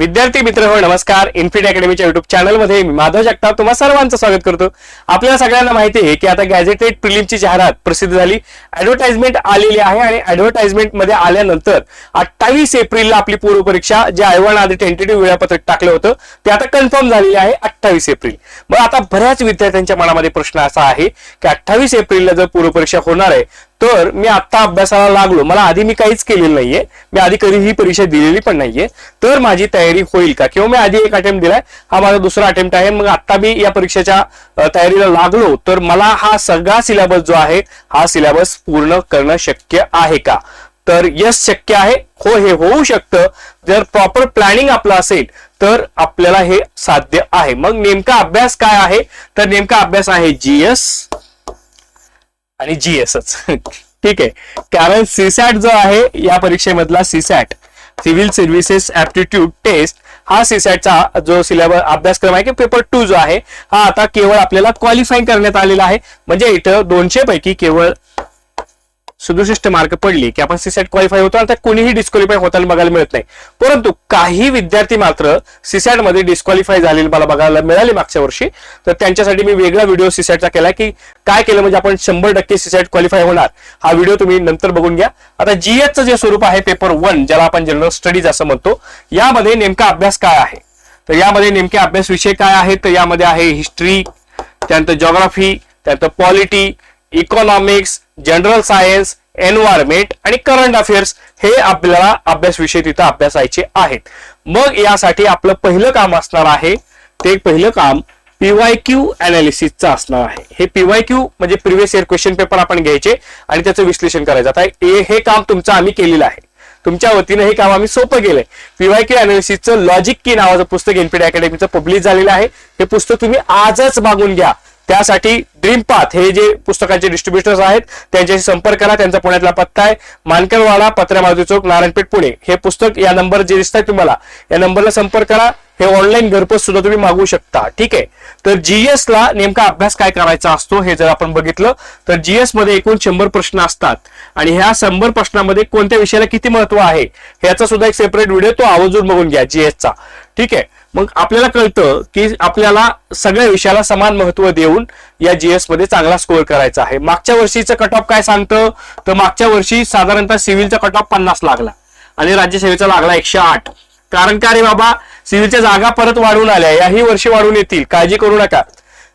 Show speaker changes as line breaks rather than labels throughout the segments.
विद्यार्थी मित्र हो नमस्कार. इन्फिट अकॅडमीच्या युट्यूब चॅनलमध्ये मी माधव जगताप तुम्हा सर्वांचं स्वागत करतो. आपल्याला सगळ्यांना माहिती आहे की आता गॅझेटेड प्रिलिमची जाहिरात प्रसिद्ध झाली. ऍडव्हर्टाइजमेंट आलेली आहे आणि ऍडव्हर्टाइजमेंटमध्ये आल्यानंतर अठ्ठावीस एप्रिलला आपली पूर्व परीक्षा जे आयोगानं आधी टेंटेटिव्ह वेळापत्रक टाकलं होतं ते आता कन्फर्म झालेले आहे अठ्ठावीस एप्रिल. मग आता बऱ्याच विद्यार्थ्यांच्या मनामध्ये प्रश्न असा आहे की अठ्ठावीस एप्रिलला जर पूर्व परीक्षा होणार आहे तर मी आत्ता अभ्यासाला लागलो. मला आधी मी काहीच केलेलं नाहीये. मी आधी कधी ही परीक्षा दिलेली पण नाहीये. तर माझी तयारी होईल का? किंवा मी आधी एक अटेम्प्ट दिलाय हा माझा दुसरा अटेम्प्ट आहे. मग आत्ता मी या परीक्षेच्या तयारीला लागलो. तर मला हा सगळा सिलेबस जो आहे हा सिलेबस पूर्ण करणं शक्य आहे का? तर यस शक्य आहे. हो हे होऊ शकतं. जर प्रॉपर प्लॅनिंग आपलं असेल तर आपल्याला हे साध्य आहे. मग नेमका अभ्यास काय आहे? तर नेमका अभ्यास आहे जीएस आणि जीएसच ठीक आहे. कारण सीसॅट जो आहे या परीक्षेमधला CSAT civil services aptitude test हा सीसॅटचा जो सिलेबस अभ्यासक्रम आहे की पेपर टू जो आहे हा आता केवळ आपल्याला क्वालिफाईंग करण्यात आलेला आहे. म्हणजे इथं दोनशे पैकी केवळ सदुसष्ट मार्क पडली की आपण सीसॅट क्वालिफाय होतो आणि कोणीही डिस्क्वालिफाय होताना बघायला मिळत नाही. परंतु काही विद्यार्थी मात्र सीसॅटमध्ये डिस्क्वालिफाय झालेले मला बघायला मिळाले मागच्या वर्षी. तर त्यांच्यासाठी मी वेगळा व्हिडिओ सीसॅटचा केला की काय केलं म्हणजे आपण शंभर टक्के सीसॅट क्वालिफाय होणार. हा व्हिडिओ तुम्ही नंतर बघून घ्या. आता जीएसचं जे स्वरूप आहे पेपर वन ज्याला आपण जनरल स्टडीज असं म्हणतो यामध्ये नेमका अभ्यास काय आहे? तर यामध्ये नेमके अभ्यास विषय काय आहेत? तर यामध्ये आहे हिस्ट्री त्यानंतर जॉग्राफी त्यानंतर polity economics general science environment आणि करंट अफेअर्स हे आपल्याला अभ्यास विषय तिथं अभ्यासायचे आहेत. मग यासाठी आपलं पहिलं काम असणार आहे ते पहिलं काम पीवाय क्यू अनालिसिसचं असणार आहे. हे पीवाय क्यू म्हणजे प्रिव्हियस इयर क्वेश्चन पेपर आपण घ्यायचे आणि त्याचं विश्लेषण करायचं. आता हे हे काम तुमचं आम्ही केलेलं आहे. तुमच्या वतीनं हे काम आम्ही सोपं केलंय. पीवाय क्यू अनालिसिसचं लॉजिक की नावाचं पुस्तक एनपीडी अकॅडमीचं पब्लिश झालेलं आहे. हे पुस्तक तुम्ही आजच मागून घ्या. त्यासाठी ड्रीम पाथ हे जे पुस्तकांचे डिस्ट्रीब्युटर्स आहेत त्यांच्याशी संपर्क करा. त्यांचा पुण्यातला पत्ता आहे. मानकरवाडा पत्रमाजी मारुती चौक नारायणपेठ पुणे. हे पुस्तक या नंबर जे दिसत आहे तुम्हाला या नंबरला संपर्क करा. हे ऑनलाईन घरपोच सुद्धा तुम्ही मागवू शकता. ठीक आहे? तर जीएस ला नेमका अभ्यास काय करायचा असतो हे जर आपण बघितलं तर जीएसमध्ये एकूण शंभर प्रश्न असतात. आणि ह्या शंभर प्रश्नामध्ये कोणत्या विषयाला किती महत्त्व आहे ह्याचा सुद्धा एक सेपरेट व्हिडिओ तो आवर्जून बघून घ्या जीएसचा ठीक आहे? मग आपल्याला कळतं की आपल्याला सगळ्या विषयाला समान महत्त्व देऊन या जीएसमध्ये चांगला स्कोअर करायचा आहे. मागच्या वर्षीचं कट ऑफ काय सांगतं? तर मागच्या वर्षी साधारणतः सिव्हिलचा कट ऑफ पन्नास लागला आणि राज्यसेवेचा लागला एकशे आठ. कारण का रे बाबा? सिव्हिलच्या जागा परत वाढवून आल्या. याही वर्षी वाढून येतील. काळजी करू नका.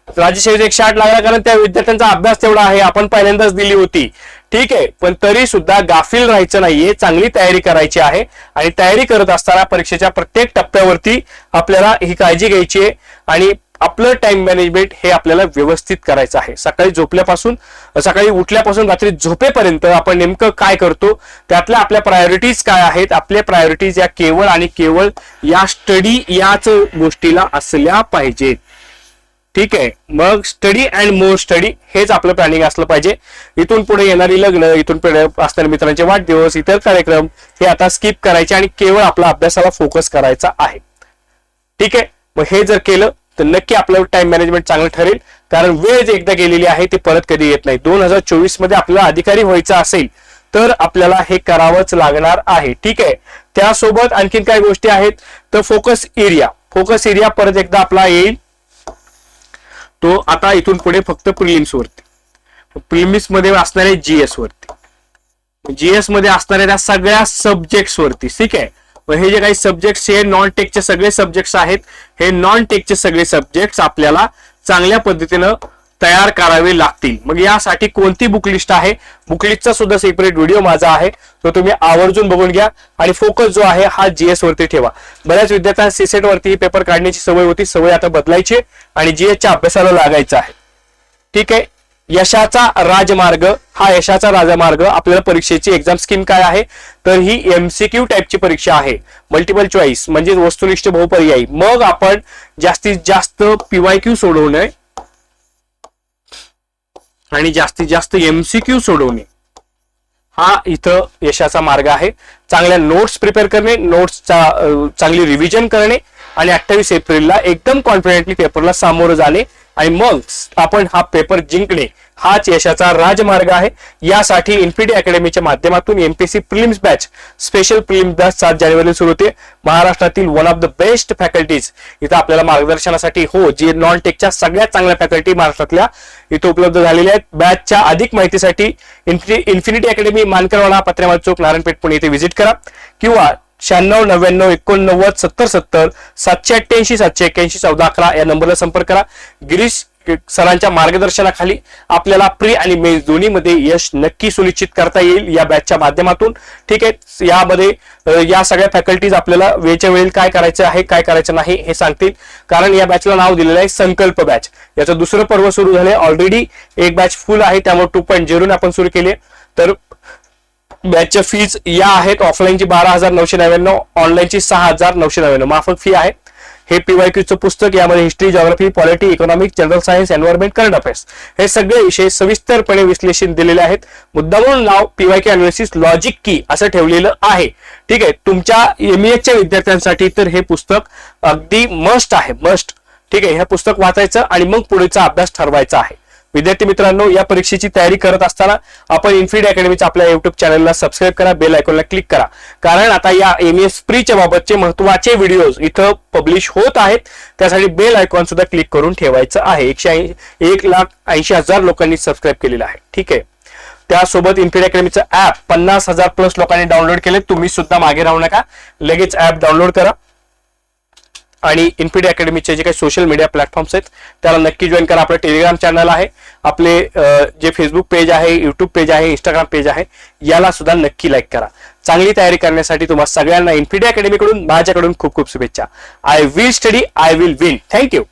राज्यसेवेचा एकशे आठ लागला कारण त्या विद्यार्थ्यांचा अभ्यास तेवढा आहे. आपण पहिल्यांदाच दिली होती. ठीक आहे. पण तरी सुद्धा गाफील राहायचं नाहीये. चांगली तयारी करायची आहे. आणि तयारी करत असताना परीक्षेच्या प्रत्येक टप्प्यावरती आपल्याला ही काळजी घ्यायची आहे. आणि आपलं टाइम मॅनेजमेंट हे आपल्याला व्यवस्थित करायचं आहे. सकाळी झोपल्यापासून सकाळी उठल्यापासून रात्री झोपेपर्यंत आपण नेमकं काय करतो? त्यातल्या आपल्या प्रायोरिटीज काय आहेत? आपल्या प्रायोरिटीज या केवळ आणि केवळ या स्टडी याच गोष्टीला असल्या पाहिजेत. ठीक आहे. मग स्टडी अँड मोर स्टडी हेच आपलं प्लॅनिंग असलं पाहिजे. इथून पुढे येणारी लग्न इथून पुढे असणारे मित्रांचे वाढदिवस इतर कार्यक्रम हे आता स्किप करायचे आणि केवळ आपला अभ्यासाला फोकस करायचा आहे. ठीक आहे? मग हे जर केलं तर नक्की आपलं टाइम मॅनेजमेंट चांगलं ठरेल. कारण वेळ जे एकदा गेलेली आहे ती परत कधी येत नाही. दोन हजार चोवीसमध्ये आपल्याला अधिकारी व्हायचं असेल तर आपल्याला हे करावंच लागणार आहे. ठीक आहे? त्यासोबत आणखीन काही गोष्टी आहेत. तर फोकस एरिया फोकस एरिया परत एकदा आपला येईल. तो आता इथून पुढे फक्त प्रिलिम्स वरती. प्रिलिम्समध्ये असणारे जीएस वरती. जीएसमध्ये असणाऱ्या त्या सगळ्या सब्जेक्ट्स वरती ठीक आहे? हे जे काही सब्जेक्ट्स हे नॉन टेकचे सगळे सब्जेक्ट्स आहेत. हे नॉन टेकचे सगळे सब्जेक्ट्स आपल्याला चांगल्या पद्धतीनं तयार करावे लागतील. मग यासाठी कोणती बुकलिस्ट आहे? बुकलिस्टचा सुद्धा सेपरेट व्हिडिओ माझा आहे. तो तुम्ही आवर्जून बघून घ्या आणि फोकस जो आहे हा जीएस वरती ठेवा. बऱ्याच विद्यार्थ्यांना सीसेट वरती पेपर काढण्याची सवय होती. सवय आता बदलायची आणि जीएसच्या अभ्यासाला लागायचा आहे. ठीक आहे? यशाचा राजमार्ग हा यशाचा राजमार्ग आपल्याला परीक्षेची एक्झाम स्कीम काय आहे? तर ही एमसीक्यू टाईपची परीक्षा आहे. मल्टिपल चॉईस म्हणजे वस्तुनिष्ठ बहुपर्यायी. मग आपण जास्तीत जास्त पीवायक्यू सोडवणे आणि जास्तीत जास्त एमसीक्यू सोडवणे. हा इथं यशाचा मार्ग आहे. चांगल्या नोट्स प्रिपेअर करणे नोट्सचा चांगली रिव्हिजन करणे आणि अठ्ठावीस एप्रिलला एकदम कॉन्फिडेंटली पेपरला सामोरं जाणे. आणि मग आपण हा पेपर जिंकणे हाच यशाचा राजमार्ग आहे. यासाठी इन्फिडी अकॅडमीच्या माध्यमातून MPC prelims batch special prelims batch सात जानेवारी सुरू होते. महाराष्ट्रातील one of the best faculties इथं आपल्याला मार्गदर्शनासाठी हो जे नॉन टेकच्या सगळ्यात चांगल्या फॅकल्टी महाराष्ट्रातल्या इथं उपलब्ध झालेल्या आहेत. बॅचच्या अधिक माहितीसाठी इन्फिनिटी अकॅडमी मानकरवाडा पत्र्यामाल चौक नारायणपेठ पुणे इथे व्हिजिट करा. किंवा शहाण्णव नव्याण्णव एकोणनव्वद सत्तर सत्तर सातशे अठ्ठ्याऐंशी सातशे एक्क्याऐंशी चौदा अकरा या नंबरला संपर्क करा. गिरीश सरांच्या मार्गदर्शनाखाली आपल्याला प्री आणि मेन्स दोन्हीमध्ये यश नक्की सुनिश्चित करता येईल या बॅचच्या माध्यमातून. ठीक आहे यामध्ये या सगळ्या फॅकल्टीज आपल्याला वेळच्या वेळी काय करायचं आहे काय करायचं नाही हे सांगतील. कारण या बॅचला नाव दिलेलं आहे संकल्प बॅच. याचं दुसरं पर्व सुरू झालंय ऑलरेडी एक बॅच फुल आहे त्यामुळे टू पॉईंट झिरो आपण सुरू केले तर बॅचच्या फीज या आहेत. ऑफलाईनची बारा हजार नऊशे नव्याण्णव ऑनलाईनची सहा हजार नऊशे नव्याण्णव. माफक फी आहे. हे पीवायक्यूचं पुस्तक यामध्ये history geography polity economic general science environment current affairs हे सगळे विषय सविस्तरपणे विश्लेषण दिलेले आहेत. मुद्दामून नाव पीवायक्यू अनालिसिस लॉजिक की असं ठेवलेलं आहे. ठीक आहे? तुमच्या एमईएच्या विद्यार्थ्यांसाठी तर हे पुस्तक अगदी मस्ट आहे. मस्ट ठीक आहे? हे पुस्तक वाचायचं आणि मग पुढेचा अभ्यास ठरवायचा आहे. विद्यार्थी मित्रांनो या परीक्षेची तयारी करत असताना आपण इन्फिड अकॅडमीच्या आपल्या युट्यूब चॅनलला सबस्क्राईब करा बेल आयकॉनला क्लिक करा. कारण आता या एम एस प्रीच्या बाबतचे महत्त्वाचे व्हिडिओज इथं पब्लिश होत आहेत. त्यासाठी बेल आयकॉन सुद्धा क्लिक करून ठेवायचं आहे. एकशे ऐं- एक लाख ऐंशी हजार लोकांनी सबस्क्राईब केलेलं आहे. ठीक आहे. त्यासोबत इन्फिड अकॅडमीचं ऍप पन्नास हजार प्लस लोकांनी डाउनलोड केले तुम्ही सुद्धा मागे राहू नका. लगेच ऍप डाउनलोड करा. आणि इन्फिडी अकॅडमीचे जे काही सोशल मीडिया प्लॅटफॉर्म्स आहेत त्याला नक्की जॉईन करा. आपलं टेलिग्राम चॅनल आहे. आपले जे फेसबुक पेज आहे युट्यूब पेज आहे इंस्टाग्राम पेज आहे याला सुद्धा नक्की लाईक करा. चांगली तयारी करण्यासाठी तुम्हाला सगळ्यांना इन्फिडी अकॅडमीकडून माझ्याकडून खूप खूप शुभेच्छा. I will study I will win thank you